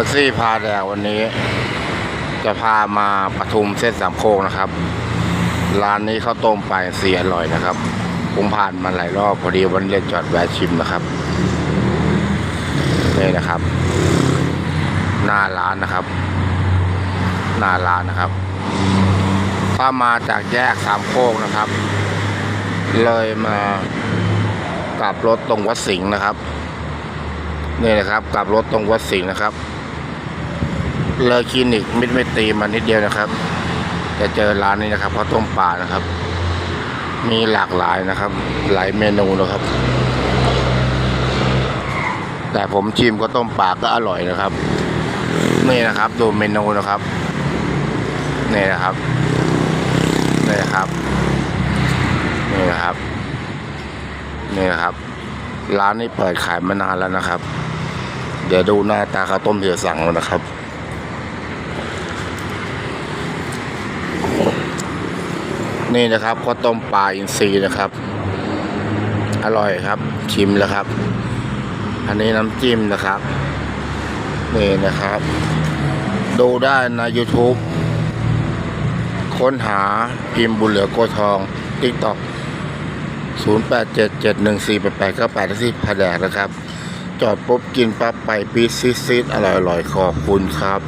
ท็กซี่พาแดกวันนี้ จะพามาปทุมเส้นสามโคกนะครับ ร้านนี้ข้าวต้มปลาอินทรียอร่อยนะครับ ผมผ่านมาหลายรอบพอดีวันนี้เลยจอดแวะชิมนะครับนี่นะครับ หน้าร้านนะครับ หน้าร้านนะครับ ถ้ามาจากแยกสามโคกนะครับ เลยมากลับรถตรงวัดสิงห์นะครับนี่นะครับกลับรถตรงวัดสิงห์นะครับ เลยคลินิกมิดไม่ตรีมานิดเดียวนะครับ จะเจอร้านนี้นะครับข้าวต้มปลานะครับ มีหลากหลายนะครับ หลายเมนูนะครับ แต่ผมชิมข้าวต้มปลาก็อร่อยนะครับนี่นะครับดูเมนูนะครับนี่นะครับนี่นะครับนี่นะครับนี่นะครับ ร้านนี้เปิดขายมานานแล้วนะครับ เดี๋ยวดูหน้าตาข้าวต้มที่จะสั่งแล้วนะครับ นี่นะครับข้าวต้มปลาอินทรีย์นะครับ อร่อยครับ ชิมแล้วครับ อันนี้น้ำจิ้มนะครับ นี่นะครับ ดูได้ใน YouTube ค้นหาพิมพ์บุญเหลือโกทองติ๊กต็อก0 8 7 7 1 4 8 8 9 8ที่ผาแดกนะครับ จอดปุ๊บกินปั๊บไปปีดซีดๆอร่อยๆขอบคุณครับ